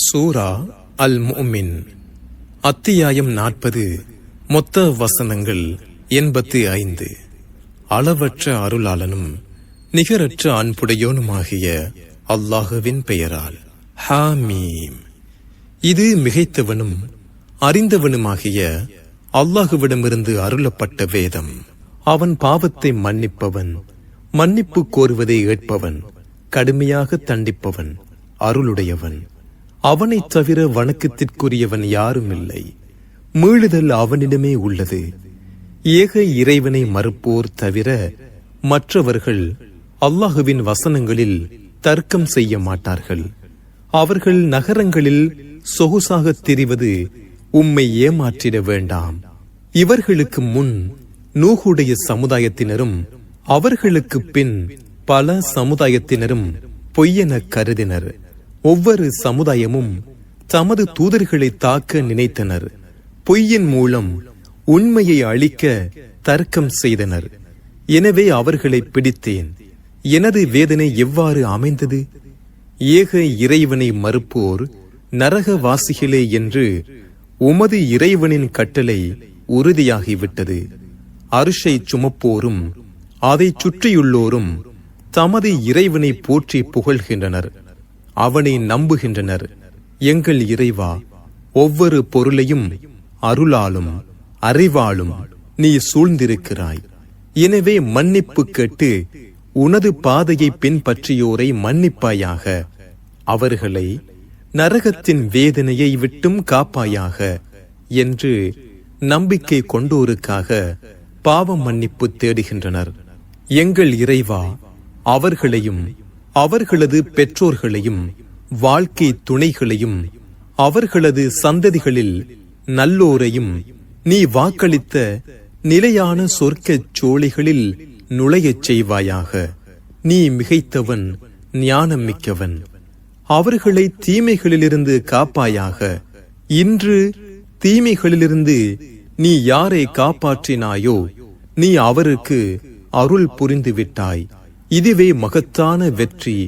சூரா அல் முமின் அத்தியாயம் நாற்பது. மொத்த வசனங்கள் எண்பத்தி ஐந்து. அளவற்ற அருளாளனும் நிகரற்ற அன்புடையோனுமாகிய அல்லாஹுவின் பெயரால். ஹாமீம். இது மிகைத்தவனும் அறிந்தவனுமாகிய அல்லாஹுவிடமிருந்து அருளப்பட்ட வேதம். அவன் பாவத்தை மன்னிப்பவன் மன்னிப்பு கோருவதை ஏற்பவன் கடுமையாக தண்டிப்பவன் அருளுடையவன். அவனைத் தவிர வணக்கத்திற்குரியவன் யாரும் இல்லை மீளுதல் அவனிடமே உள்ளது. ஏக இறைவனை மறுப்போர் தவிர மற்றவர்கள் அல்லாஹுவின் வசனங்களில் தர்க்கம் செய்ய மாட்டார்கள். அவர்கள் நகரங்களில் சொகுசாக திரிவது உம்மை ஏமாற்றிட வேண்டாம். இவர்களுக்கு முன் நூகுடைய சமுதாயத்தினரும் அவர்களுக்கு பின் பல சமுதாயத்தினரும் பொய்யென கருதினர். ஒவ்வொரு சமுதாயமும் தமது தூதர்களை தாக்க நினைத்தனர். பொய்யின் மூலம் உண்மையை அழிக்க தர்க்கம் செய்தனர். எனவே அவர்களை பிடித்தேன். எனது வேதனை எவ்வாறு அமைந்தது? ஏக இறைவனை மறுப்போர் நரகவாசிகளே என்று உமது இறைவனின் கட்டளை உறுதியாகிவிட்டது. அரிசை சுமப்போரும் அதைச் சுற்றியுள்ளோரும் தமது இறைவனை போற்றி புகழ்கின்றனர். அவனை நம்புகின்றனர். எங்கள் இறைவா ஒவ்வொரு பொருளையும் அருளாலும் அறிவாலும் நீ சூழ்ந்திருக்கிறாய். எனவே மன்னிப்பு கேட்டு உனது பாதையை பின்பற்றியோரை மன்னிப்பாயாக. அவர்களை நரகத்தின் வேதனையை விட்டும் காப்பாயாக என்று நம்பிக்கை கொண்டோருக்காக பாவ மன்னிப்பு தேடுகின்றனர். எங்கள் இறைவா அவர்களையும் அவர்களது பெற்றோர்களையும் வாழ்க்கை துணைகளையும் அவர்களது சந்ததிகளில் நல்லோரையும் நீ வாக்களித்த நிலையான சொர்க்கச் சோழிகளில் நுழையச் செய்வாயாக. நீ மிகைத்தவன் ஞானம் மிக்கவன் அவர்களை தீமைகளிலிருந்து காப்பாயாக. இன்று தீமைகளிலிருந்து நீ யாரை காப்பாற்றினாயோ நீ அவருக்கு அருள் புரிந்துவிட்டாய். இதுவே மகத்தான வெற்றி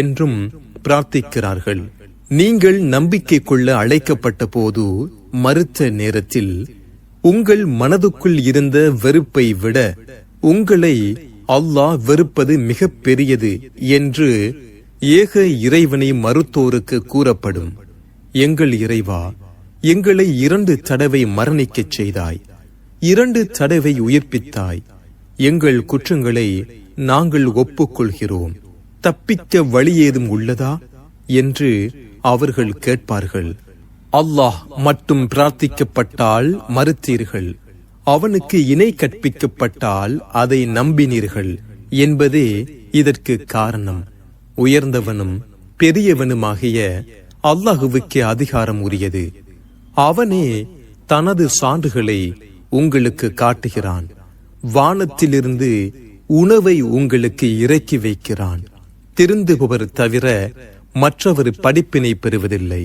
என்றும் பிரார்த்திக்கிறார்கள். நீங்கள் நம்பிக்கை கொள்ள அழைக்கப்பட்ட போது மறுத்த நேரத்தில் உங்கள் மனதுக்குள் இருந்த வெறுப்பை விட உங்களை அல்லாஹ் வெறுப்பது மிக பெரியது என்று ஏக இறைவனை மறுத்தோருக்கு கூறப்படும். எங்கள் இறைவா எங்களை இரண்டு தடவை மரணிக்கச் செய்தாய். இரண்டு தடவை உயிர்ப்பித்தாய். எங்கள் குற்றங்களை நாங்கள் ஒப்புக்கொள்கிறோம். தப்பிக்க வழி ஏதும் உள்ளதா? என்று அவர்கள் கேட்பார்கள். அல்லாஹ் மட்டும் பிரார்த்திக்கப்பட்டால் மறுத்தீர்கள். அவனுக்கு இணை கற்பிக்கப்பட்டால் அதை நம்பினீர்கள் என்பதே இதற்கு காரணம். உயர்ந்தவனும் பெரியவனுமாகிய அல்லாஹுவுக்கே அதிகாரம் உரியது. அவனே தனது சான்றுகளை உங்களுக்கு காட்டுகிறான். வானத்திலிருந்து உணவை உங்களுக்கு இறக்கி வைக்கிறான். திருந்துபவர் தவிர மற்றவர் படிப்பினை பெறுவதில்லை.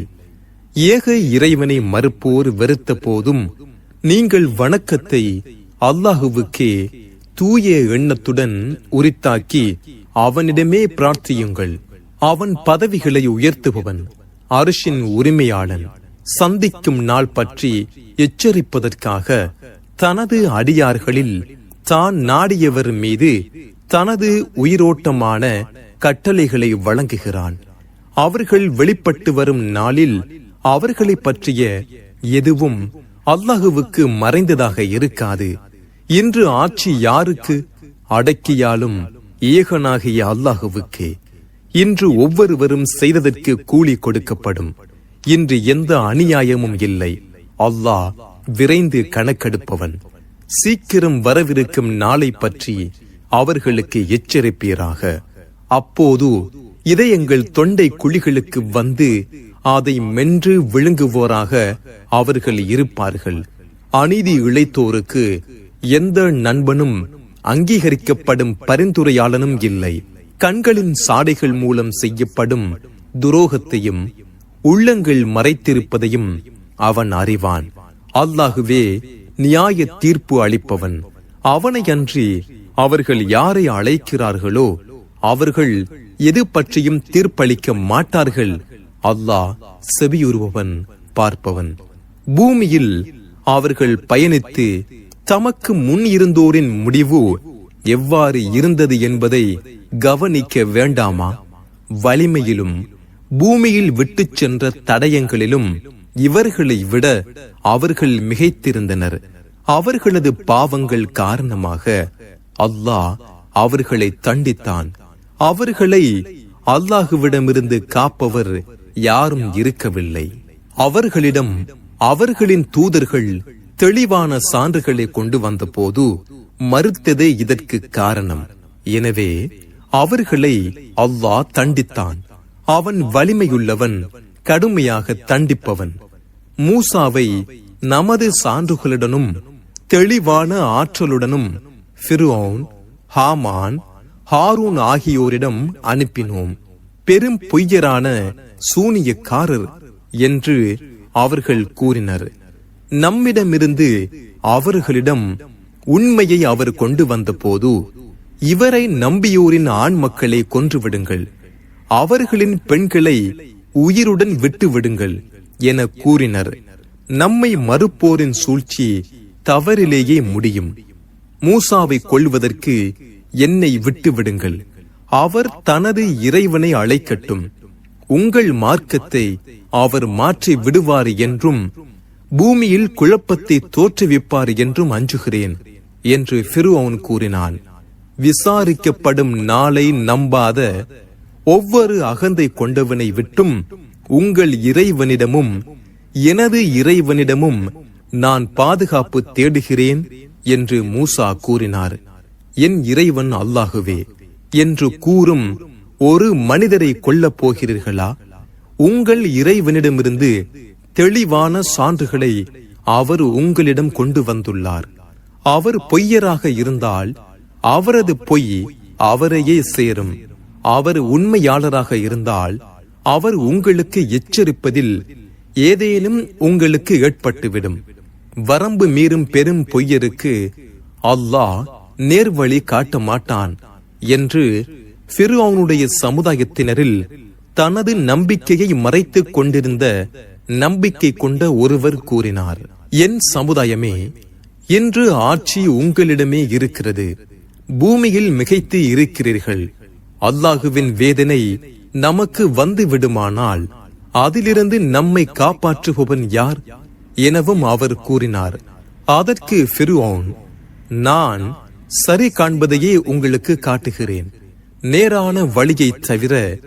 ஏக இறைவனை மறுப்போர் வெறுத்த போதும் நீங்கள் வணக்கத்தை அல்லாஹுவுக்கே தூய எண்ணத்துடன் உரித்தாக்கி அவனிடமே பிரார்த்தியுங்கள். அவன் பதவிகளை உயர்த்துபவன் அரிசின் உரிமையாளன். சந்திக்கும் நாள் பற்றி எச்சரிப்பதற்காக தனது அடியார்களில் தான் நாடியவர் மீது தனது உயிரோட்டமான கட்டளைகளை வழங்குகிறான். அவர்கள் வெளிப்பட்டு வரும் நாளில் அவர்களை பற்றிய எதுவும் அல்லாஹுவுக்கு மறைந்ததாக இருக்காது. இன்று ஆட்சி யாருக்கு? அடக்கியாலும் ஏகனாகிய அல்லாஹுவுக்கே. இன்று ஒவ்வொருவரும் செய்ததற்கு கூலி கொடுக்கப்படும். இன்று எந்த அநியாயமும் இல்லை. அல்லாஹ் விரைந்து கணக்கெடுப்பவன். சீக்கிரம் வரவிருக்கும் நாளை பற்றி அவர்களுக்கு எச்சரிப்பீராக. அப்போது இதயங்கள் தொண்டை குழிகளுக்கு வந்து அதை மென்று விழுங்குவோராக அவர்கள் இருப்பார்கள். அநீதி இழைத்தோருக்கு எந்த நண்பனும் அங்கீகரிக்கப்படும் பரிந்துரையாளனும் இல்லை. கண்களின் சாடைகள் மூலம் செய்யப்படும் துரோகத்தையும் உள்ளங்கள் மறைத்திருப்பதையும் அவன் அறிவான். அல்லாகுவே நியாய தீர்ப்பு அளிப்பவன். அவனை அன்றி அவர்கள் யாரை அழைக்கிறார்களோ அவர்கள் எது பற்றியும் தீர்ப்பளிக்க மாட்டார்கள். அல்லாஹ் செவியுறுபவன் பார்ப்பவன். பூமியில் அவர்கள் பயணித்து தமக்கு முன் இருந்தோரின் முடிவு எவ்வாறு இருந்தது என்பதை கவனிக்க வேண்டாமா? வலிமையிலும் பூமியில் விட்டுச் சென்ற தடயங்களிலும் இவர்களை விட அவர்கள் மிகைத்திருந்தனர். அவர்களது பாவங்கள் காரணமாக அல்லாஹ் அவர்களை தண்டித்தான். அவர்களை அல்லாஹுவிடமிருந்து காப்பவர் யாரும் இருக்கவில்லை. அவர்களிடம் அவர்களின் தூதர்கள் தெளிவான சான்றுகளை கொண்டு வந்தபோது மறுத்ததே இதற்கு காரணம். எனவே அவர்களை அல்லாஹ் தண்டித்தான். அவன் வலிமையுள்ளவன் கடுமையாக தண்டிப்பவன். மூசாவை நமது சான்றுகளுடனும் தெளிவான ஆற்றலுடனும் ஃபிர்ഔன் ஹாமான் ஹாரூன் ஆகியோரிடம் அனுப்பினோம். பெரும் பொய்யரான சூனியக்காரர் என்று அவர்கள் கூறினர். நம்மிடமிருந்து அவர்களிடம் உண்மையை அவர் கொண்டு வந்தபோது இவரை நம்பியோரின் ஆண் மக்களை கொன்றுவிடுங்கள். அவர்களின் பெண்களை உயிருடன் விட்டு விடுங்கள் என கூறினர். நம்மை மறுப்போரின் சூழ்ச்சி தவறிலேயே முடியும். மூசாவை கொள்வதற்கு என்னை விட்டு விடுங்கள் அவர் தனது இறைவனை அழைக்கட்டும். உங்கள் மார்க்கத்தை அவர் மாற்றி விடுவார் என்றும் பூமியில் குழப்பத்தை தோற்றுவிப்பார் என்றும் அஞ்சுகிறேன் என்று ஃபிருவுன் கூறினான். விசாரிக்கப்படும் நாளை நம்பாத ஒவ்வொரு அகந்தை கொண்டவனை விட்டும் உங்கள் இறைவனிடமும் எனது இறைவனிடமும் நான் பாதுகாப்பு தேடுகிறேன் என்று மூசா கூறினார். என் இறைவன் அல்லாகுவே என்று கூறும் ஒரு மனிதரை கொல்லப் போகிறீர்களா? உங்கள் இறைவனிடமிருந்து தெளிவான சான்றுகளை அவர் உங்களிடம் கொண்டு வந்துள்ளார். அவர் பொய்யராக இருந்தால் அவரது பொய் அவரையே சேரும். அவர் உண்மையாளராக இருந்தால் அவர் உங்களுக்கு எச்சரிப்பதில் ஏதேனும் உங்களுக்கு ஏற்பட்டுவிடும். வரம்பு மீறும் பெரும் பொய்யருக்கு அல்லாஹ் நேர்வழி காட்ட மாட்டான் என்று ஃபிர்அவுனுடைய சமுதாயத்தினரில் தனது நம்பிக்கையை மறைத்துக் கொண்டிருந்த நம்பிக்கை கொண்ட ஒருவர் கூறினார். என் சமுதாயமே இன்று ஆட்சி உங்களிடமே இருக்கிறது. பூமியில் மிகைத்து இருக்கிறீர்கள். அல்லாஹுவின் வேதனை நமக்கு வந்து விடுமானால் அதிலிருந்து நம்மை காப்பாற்றுபவன் யார் எனவும் அவர் கூறினார். அதற்கு ஃபிருவோன் நான் சரி காண்பதையே உங்களுக்கு காட்டுகிறேன். நேரான வழியைத் தவிர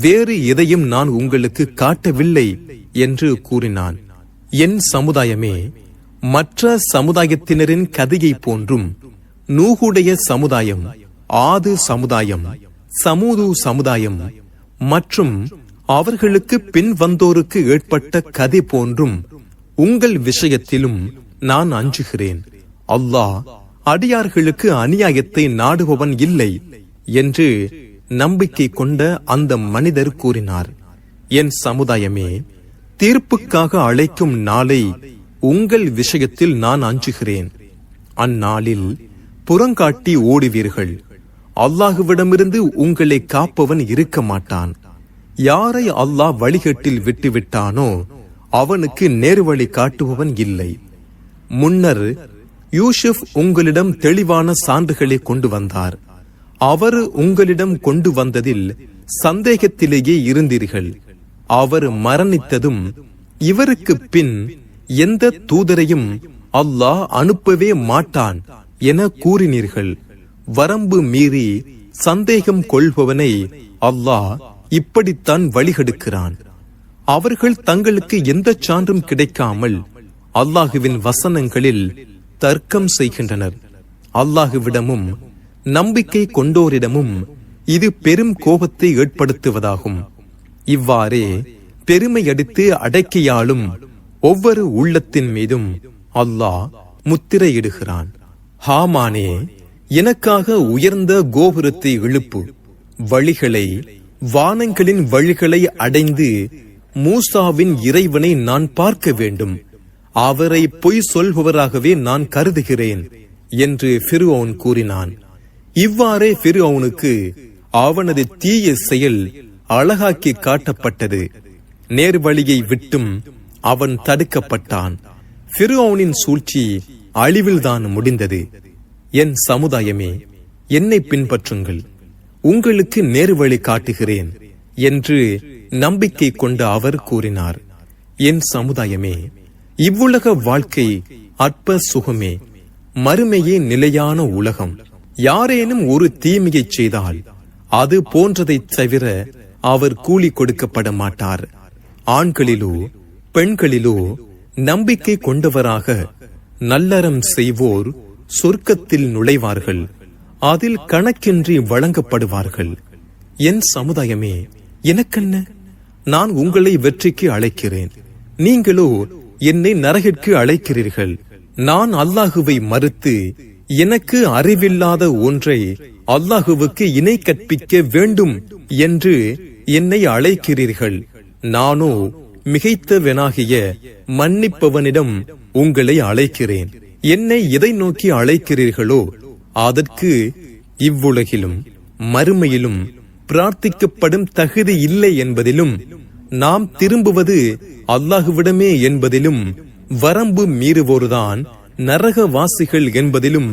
வேறு எதையும் நான் உங்களுக்கு காட்டவில்லை என்று கூறினான். என் சமுதாயமே மற்ற சமுதாயத்தினரின் கதையை போன்றும் நூகுடைய சமுதாயம் ஆது சமுதாயம் சமூது சமுதாயம் மற்றும் அவர்களுக்கு பின் வந்தோருக்கு ஏற்பட்ட கதை போன்றும் உங்கள் விஷயத்திலும் நான் அஞ்சுகிறேன். அல்லாஹ் அடியார்களுக்கு அநியாயத்தை நாடுபவன் இல்லை என்று நம்பிக்கை கொண்ட அந்த மனிதர் கூறினார். என் சமுதாயமே தீர்ப்புக்காக அழைக்கும் நாளை உங்கள் விஷயத்தில் நான் அஞ்சுகிறேன். அந்நாளில் புறங்காட்டி ஓடுவீர்கள். அல்லாஹுவிடமிருந்து உங்களை காப்பவன் இருக்க மாட்டான் யாரை அல்லாஹ் வழிகட்டில் விட்டுவிட்டானோ அவனுக்கு நேர்வழி காட்டுபவன் இல்லை. முன்னர் யூசுப் உங்களிடம் தெளிவான சான்றுகளை கொண்டு வந்தார். அவர் உங்களிடம் கொண்டு வந்ததில் சந்தேகத்திலேயே இருந்தீர்கள். அவர் மரணித்ததும் இவருக்கு பின் எந்த தூதரையும் அல்லாஹ் அனுப்பவே மாட்டான் என கூறினீர்கள். வரம்பு மீறி சந்தேகம் கொள்பவனை அல்லாஹ் இப்படித்தான் வழிகெடுக்கிறான். அவர்கள் தங்களுக்கு எந்த சான்றும் கிடைக்காமல் அல்லாஹுவின் வசனங்களில் தர்க்கம் செய்கின்றனர். அல்லாஹுவிடமும் நம்பிக்கை கொண்டோரிடமும் இது பெரும் கோபத்தை ஏற்படுத்துவதாகும். இவ்வாறே பெருமையடித்து அடக்கியாலும் ஒவ்வொரு உள்ளத்தின் மீதும் அல்லாஹ் முத்திரையிடுகிறான். ஹாமானே எனக்காக உயர்ந்த கோபுரத்தை எழுப்பு வழிகளை வானங்களின் வழிகளை அடைந்து மூசாவின் இறைவனை நான் பார்க்க வேண்டும். அவரை பொய் சொல்பவராகவே நான் கருதுகிறேன் என்று ஃபிர்அவுன் கூறினான். இவ்வாறே ஃபிர்அவுனுக்கு அவனது தீய செயல் அழகாக்கி காட்டப்பட்டது. நேர்வழியை விட்டும் அவன் தடுக்கப்பட்டான். ஃபிர்அவுனின் சூழ்ச்சி அழிவில்தான் முடிந்தது. என் சமுதாயமே என்னை பின்பற்றுங்கள். உங்களுக்கு நேர்வழி காட்டுகிறேன் என்று நம்பிக்கை கொண்ட அவர் கூறினார். என் சமுதாயமே இவ்வுலக வாழ்க்கை அற்ப சுகமே. மறுமையே நிலையான உலகம். யாரேனும் ஒரு தீமையை செய்தால் அது போன்றதைத் தவிர அவர் கூலி கொடுக்கப்பட மாட்டார். ஆண்களிலோ பெண்களிலோ நம்பிக்கை கொண்டவராக நல்லறம் செய்வோர் சொர்க்கத்தில் நுழைவார்கள். அதில் கணக்கின்றி வழங்கப்படுவார்கள். என் சமுதாயமே எனக்கென்ன? நான் உங்களை வெற்றிக்கு அழைக்கிறேன். நீங்களோ என்னை நரகிற்கு அழைக்கிறீர்கள். நான் அல்லாஹுவை மறுத்து எனக்கு அறிவில்லாத ஒன்றை அல்லாஹுவுக்கு இணை கற்பிக்க வேண்டும் என்று என்னை அழைக்கிறீர்கள். நானோ மிகைத்தவனாகிய மன்னிப்பவனிடம் உங்களை அழைக்கிறேன். என்னை எதை நோக்கி அழைக்கிறீர்களோ அதற்கு இவ்வுலகிலும் மறுமையிலும் பிரார்த்திக்கப்படும் தகுதி இல்லை என்பதிலும் நாம் திரும்புவது அல்லாஹுவிடமே என்பதிலும் வரம்பு மீறுவோர்தான் நரகவாசிகள் என்பதிலும்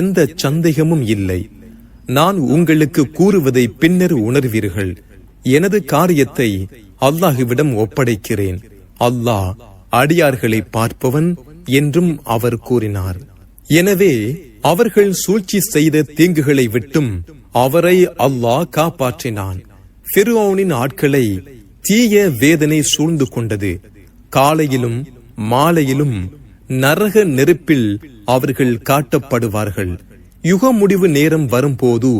எந்த சந்தேகமும் இல்லை. நான் உங்களுக்கு கூறுவதை பின்னர் உணர்வீர்கள். எனது காரியத்தை அல்லாஹுவிடம் ஒப்படைக்கிறேன். அல்லாஹ் அடியார்களை பார்ப்பவன் என்றும் அவர் கூறினார். எனவே அவர்கள் சூழ்ச்சி செய்த தீங்குகளை விட்டும் அவரை அல்லாஹ் காப்பாற்றினான். ஃபிர்அவுனின் ஆட்களை தீய வேதனை சூழ்ந்து கொண்டது. காலையிலும் மாலையிலும் நரக நெருப்பில் அவர்கள் காட்டப்படுவார்கள். யுக முடிவு நேரம் வரும்போது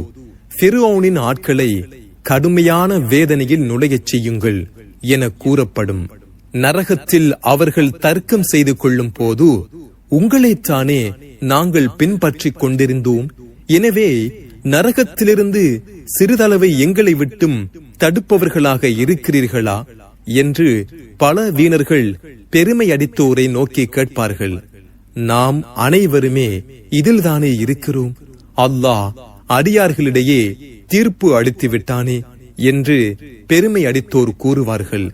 ஃபிர்அவுனின் ஆட்களை கடுமையான வேதனையில் நுழையச் செய்யுங்கள் என கூறப்படும். நரகத்தில் அவர்கள் தர்க்கம் செய்து கொள்ளும் போது உங்களைத்தானே நாங்கள் பின்பற்றிக் கொண்டிருந்தோம். எனவே நரகத்திலிருந்து சிறிதளவை எங்களை விட்டும் தடுப்பவர்களாக இருக்கிறீர்களா? என்று பல வீணர்கள் பெருமை அடித்தோரை நோக்கி கேட்பார்கள். நாம் அனைவருமே இதில்தானே இருக்கிறோம். அல்லாஹ் அடியார்களிடையே தீர்ப்பு அளித்து விட்டானே என்று பெருமை அடித்தோர் கூறுவார்கள்.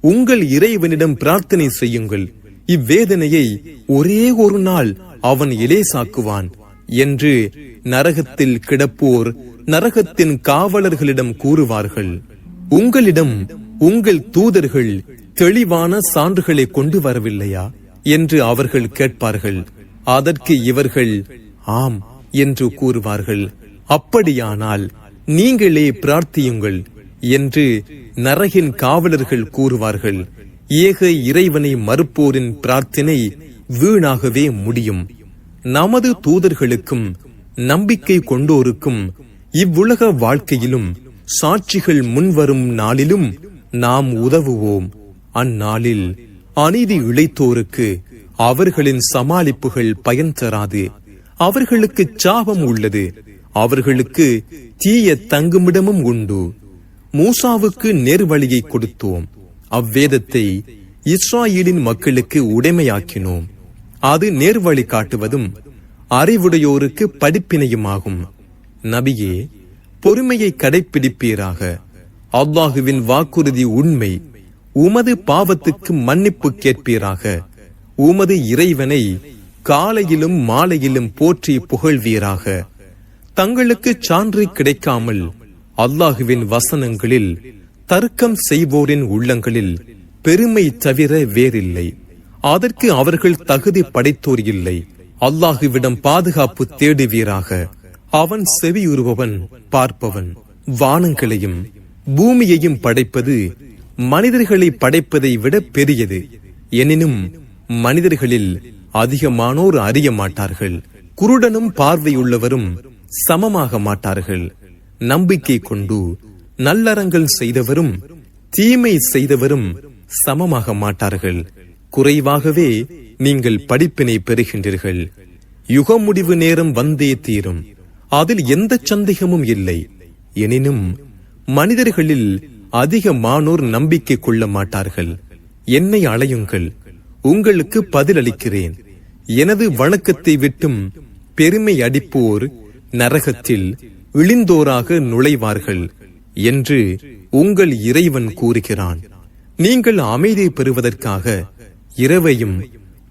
உங்கள் இறைவனிடம் பிரார்த்தனை செய்யுங்கள். இவ்வேதனையை ஒரே ஒரு நாள் அவன் இலேசாக்குவான். என்று நரகத்தில் கிடப்போர் நரகத்தின் காவலர்களிடம் கூறுவார்கள். உங்களிடம் உங்கள் தூதர்கள் தெளிவான சான்றுகளை கொண்டு வரவில்லையா? என்று அவர்கள் கேட்பார்கள். அதற்கு இவர்கள் ஆம் என்று கூறுவார்கள். அப்படியானால் நீங்களே பிரார்த்தியுங்கள். என்று நரகின் காவலர்கள் கூறுவார்கள். ஏக இறைவனை மறுப்போரின் பிரார்த்தனை வீணாகவே முடியும். நமது தூதர்களுக்கும் நம்பிக்கை கொண்டோருக்கும் இவ்வுலக வாழ்க்கையிலும் சாட்சிகள் முன்வரும் நாளிலும் நாம் உதவுவோம். அந்நாளில் அநீதி இழைத்தோருக்கு அவர்களின் சமாளிப்புகள் பயன் தராது. அவர்களுக்கு சாபம் உள்ளது. அவர்களுக்கு தீய தங்குமிடமும் உண்டு. மூசாவுக்கு நேர்வழியை கொடுத்தோம். அவ்வேதத்தை இஸ்ராயேலின் மக்களுக்கு உடைமையாக்கினோம். அது நேர்வழி காட்டுவதும் அறிவுடையோருக்கு படிப்பினையுமாகும். நபியே பொறுமையை கடைப்பிடிப்பீராக. அல்லாஹுவின் வாக்குறுதி உண்மை. உமது பாவத்துக்கு மன்னிப்பு கேட்பீராக. உமது இறைவனை காலையிலும் மாலையிலும் போற்றி புகழ்வீராக. தங்களுக்கு சான்று கிடைக்காமல் அல்லாஹுவின் வசனங்களில் தர்க்கம் செய்வோரின் உள்ளங்களில் பெருமை தவிர வேறில்லை. அதற்கு அவர்கள் தகுதி படைத்தோர் இல்லை. அல்லாஹுவிடம் பாதுகாப்பு தேடுவீராக. அவன் செவியுறுபவன் பார்ப்பவன். வானங்களையும் பூமியையும் படைப்பது மனிதர்களை படைப்பதை விட பெரியது. எனினும் மனிதர்களில் அதிகமானோர் அறிய மாட்டார்கள். குருடனும் பார்வையுள்ளவரும் சமமாக மாட்டார்கள். நம்பிக்கை கொண்டு நல்லறங்கள் செய்தவரும் தீமை செய்தவரும் சமமாக மாட்டார்கள். குறைவாகவே நீங்கள் படிப்பினை பெறுகின்றீர்கள். யுக முடிவு நேரம் வந்தே தீரும். அதில் எந்த சந்தேகமும் இல்லை. எனினும் மனிதர்களில் அதிகமானோர் நம்பிக்கை கொள்ள மாட்டார்கள். என்னை அழையுங்கள் உங்களுக்கு பதிலளிக்கிறேன் எனது வணக்கத்தை விட்டும் பெருமை அடிப்போர் நரகத்தில் இழிந்தோராக நுழைவார்கள் என்று உங்கள் இறைவன் கூறுகிறான். நீங்கள் அமைதி பெறுவதற்காக இரவையும்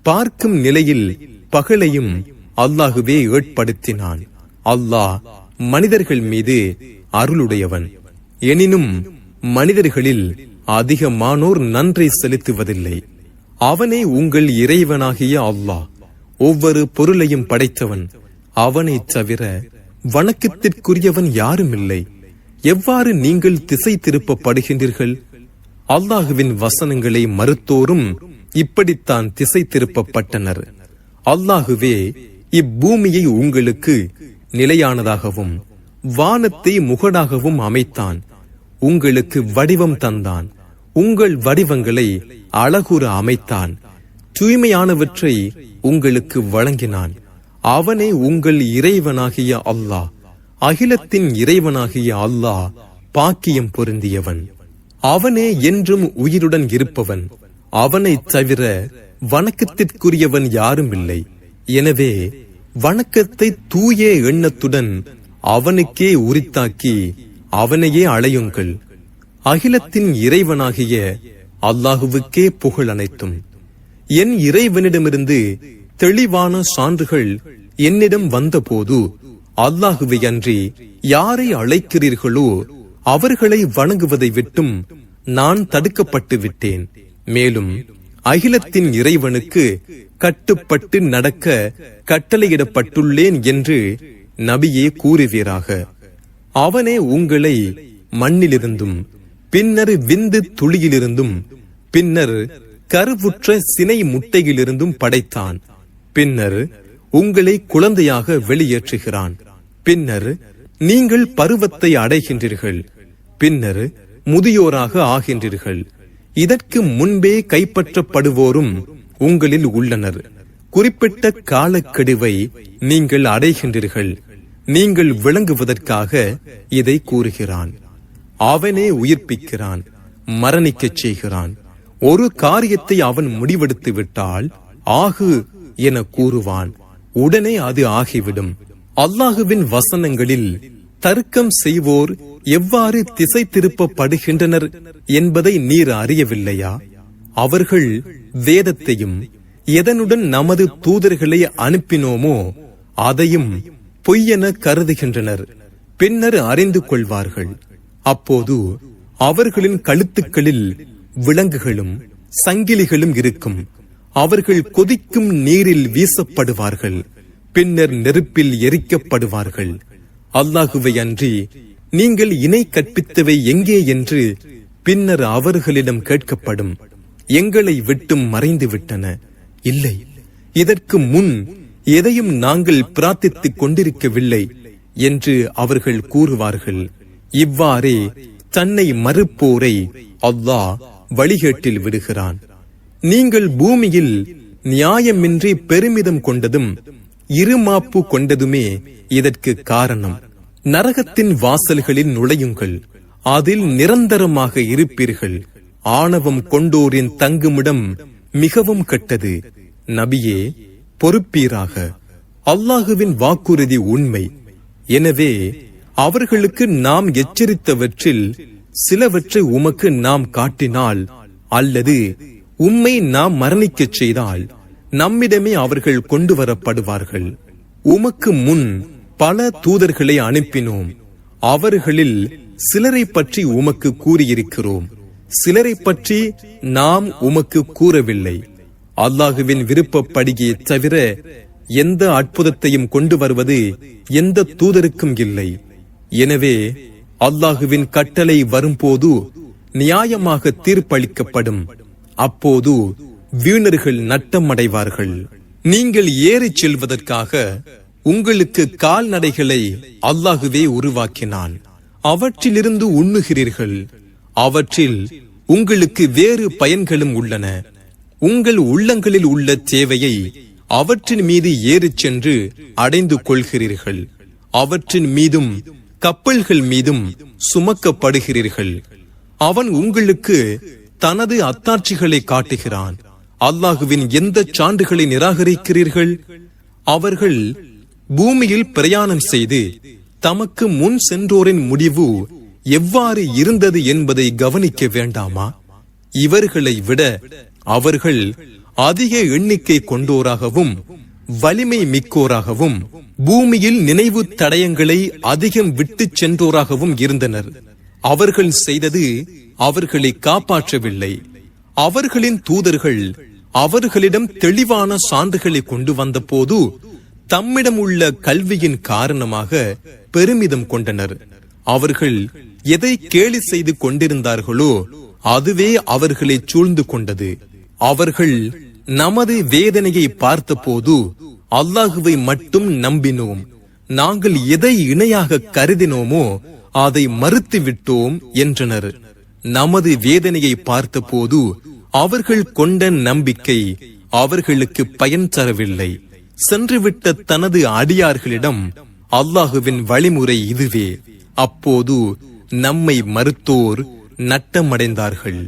பார்க்கும் நிலையில் பகலையும் அல்லாஹுவே ஏற்படுத்தினான். அல்லாஹ் மனிதர்கள் மீது அருளுடையவன். எனினும் மனிதர்களில் அதிகமானோர் நன்றி செலுத்துவதில்லை. அவனே உங்கள் இறைவனாகிய அல்லாஹ். ஒவ்வொரு பொருளையும் படைத்தவன். அவனைத் தவிர வணக்கத்திற்குரியவன் யாரும் இல்லை எவ்வாறு நீங்கள் திசை திருப்பப்படுகின்றீர்கள் அல்லாஹுவின் வசனங்களை மறுத்தோரும் இப்படித்தான் திசை திருப்பப்பட்டனர் அல்லாஹுவே இப்பூமியை உங்களுக்கு நிலையானதாகவும் வானத்தை முகடாகவும் அமைத்தான். உங்களுக்கு வடிவம் தந்தான். உங்கள் வடிவங்களை அழகுற அமைத்தான். தூய்மையானவற்றை உங்களுக்கு வழங்கினான். அவனே உங்கள் இறைவனாகிய அல்லாஹ். அகிலத்தின் இறைவனாகிய அல்லாஹ் பாக்கியம் பொருந்தியவன். அவனே என்றும் உயிருடன் இருப்பவன். அவனைத் தவிர வணக்கத்திற்குரியவன் யாரும் இல்லை எனவே வணக்கத்தை தூய எண்ணத்துடன் அவனுக்கே உரித்தாக்கி அவனையே அழையுங்கள் அகிலத்தின் இறைவனாகிய அல்லாஹுவுக்கே புகழ் அனைத்தும். என் இறைவனிடமிருந்து தெளிவான சான்றுகள் என்னிடம் வந்தபோது அல்லாஹுவை அன்றி யாரை அழைக்கிறீர்களோ அவர்களை வணங்குவதை விட்டும் நான் தடுக்கப்பட்டு விட்டேன். மேலும் அகிலத்தின் இறைவனுக்கு கட்டுப்பட்டு நடக்க கட்டளையிடப்பட்டுள்ளேன் என்று நபியே கூறுவீராக. அவனே உங்களை மண்ணிலிருந்தும் பின்னர் விந்து துளியிலிருந்தும் பின்னர் கருவுற்ற சினை முட்டையிலிருந்தும் படைத்தான். பின்னர் உங்களை குழந்தையாக வெளியேற்றுகிறான். பின்னர் நீங்கள் பருவத்தை அடைகின்றீர்கள். பின்னர் முதியோராக ஆகின்றீர்கள். இதற்கு முன்பே கைப்பற்றப்படுவோரும் உங்களில் உள்ளனர். குறிப்பிட்ட காலக்கெடுவை நீங்கள் அடைகின்றீர்கள். நீங்கள் விளங்குவதற்காக இதை கூறுகிறான். அவனே உயிர்ப்பிக்கிறான் மரணிக்கச் செய்கிறான். ஒரு காரியத்தை அவன் முடிவெடுத்து விட்டால் ஆகு என கூறுவான். உடனே அது ஆகிவிடும். அல்லாஹுவின் வசனங்களில் தர்க்கம் செய்வோர் எவ்வாறு திசை திருப்பப்படுகின்றனர் என்பதை நீர் அறியவில்லையா? அவர்கள் வேதத்தையும் எதனுடன் நமது தூதர்களை அனுப்பினோமோ அதையும் பொய்யென கருதுகின்றனர். பின்னர் அறிந்து கொள்வார்கள். அப்போது அவர்களின் கழுத்துக்களில் விலங்குகளும் சங்கிலிகளும் இருக்கும். அவர்கள் கொதிக்கும் நீரில் வீசப்படுவார்கள் பின்னர் நெருப்பில் எரிக்கப்படுவார்கள். அல்லாஹுவை அன்றி நீங்கள் இணை கற்பித்தவை எங்கே என்று பின்னர் அவர்களிடம் கேட்கப்படும். எங்களை விட்டும் மறைந்து விட்டன இல்லை இதற்கு முன் எதையும் நாங்கள் பிரார்த்தித்துக் கொண்டிருக்கவில்லை என்று அவர்கள் கூறுவார்கள். இவ்வாறே தன்னை மறுப்போரை அல்லாஹ் வழிகேட்டில் விடுகிறான். நீங்கள் பூமியில் நியாயமின்றி பெருமிதம் கொண்டதும் இருமாப்பு கொண்டதுமே இதற்கு காரணம். நரகத்தின் வாசல்களில் நுழையுங்கள். அதில் நிரந்தரமாக இருப்பீர்கள். ஆணவம் கொண்டோரின் தங்குமிடம் மிகவும் கெட்டது. நபியே பொறுப்பீராக. அல்லாஹுவின் வாக்குறுதி உண்மை. எனவே அவர்களுக்கு நாம் எச்சரித்தவற்றில் சிலவற்றை உமக்கு நாம் காட்டினால் அல்லது உம்மை நாம் மரணிக்கச் செய்தால் நம்மிடமே அவர்கள் கொண்டு வரப்படுவார்கள் உமக்கு முன் பல தூதர்களை அனுப்பினோம். அவர்களில் சிலரை பற்றி உமக்கு கூறியிருக்கிறோம். சிலரை பற்றி நாம் உமக்கு கூறவில்லை. அல்லாஹுவின் விருப்பப்படியே தவிர எந்த அற்புதத்தையும் கொண்டு வருவது எந்த தூதருக்கும் இல்லை. எனவே அல்லாஹுவின் கட்டளை வரும்போது நியாயமாக தீர்ப்பளிக்கப்படும். அப்போது வீணர்கள் நட்டம் அடைவார்கள் நீங்கள் ஏறிச் செல்வதற்காக உங்களுக்கு கால்நடைகளை அல்லாஹுவே உருவாக்கினான். அவற்றிலிருந்து உண்ணுகிறீர்கள். அவற்றில் உங்களுக்கு வேறு பயன்களும் உள்ளன. உங்கள் உள்ளங்களில் உள்ள தேவையை அவற்றின் மீது ஏறிச் சென்று அடைந்து கொள்கிறீர்கள். அவற்றின் மீதும் கப்பல்கள் மீதும் சுமக்கப்படுகிறீர்கள். அவன் உங்களுக்கு தனது அத்தாட்சிகளை காட்டுகிறான். அல்லாஹுவின் எந்த சான்றுகளை நிராகரிக்கிறீர்கள்? அவர்கள் பூமியில் பிரயாணம் செய்து தமக்கு முன் சென்றோரின் முடிவு எவ்வாறு இருந்தது என்பதை கவனிக்க வேண்டாமா? இவர்களை விட அவர்கள் அதிக எண்ணிக்கை கொண்டோராகவும் வலிமை மிக்கோராகவும் பூமியில் நினைவு தடயங்களை அதிகம் விட்டுச் சென்றோராகவும் இருந்தனர். அவர்கள் செய்தது அவர்களை காப்பாற்றவில்லை. அவர்களின் தூதர்கள் அவர்களிடம் தெளிவான சான்றுகளை கொண்டு வந்தபோது தம்மிடம் உள்ள கல்வியின் காரணமாக பெருமிதம் கொண்டனர். அவர்கள் எதை கேலி செய்து கொண்டிருந்தார்களோ அதுவே அவர்களை சூழ்ந்து கொண்டது. அவர்கள் நமது வேதனையை பார்த்தபோது அல்லாஹுவை மட்டும் நம்பினோம். நாங்கள் எதை இணையாக கருதினோமோ அதை மறுத்துவிட்டோம் என்றனர். நமது வேதனையை பார்த்தபோது அவர்கள் கொண்ட நம்பிக்கை அவர்களுக்கு பயன் தரவில்லை. சென்றுவிட்ட தனது அடியார்களிடம் அல்லாஹுவின் வழிமுறை இதுவே. அப்போது நம்மை மறுத்தோர் நட்டமடைந்தார்கள்.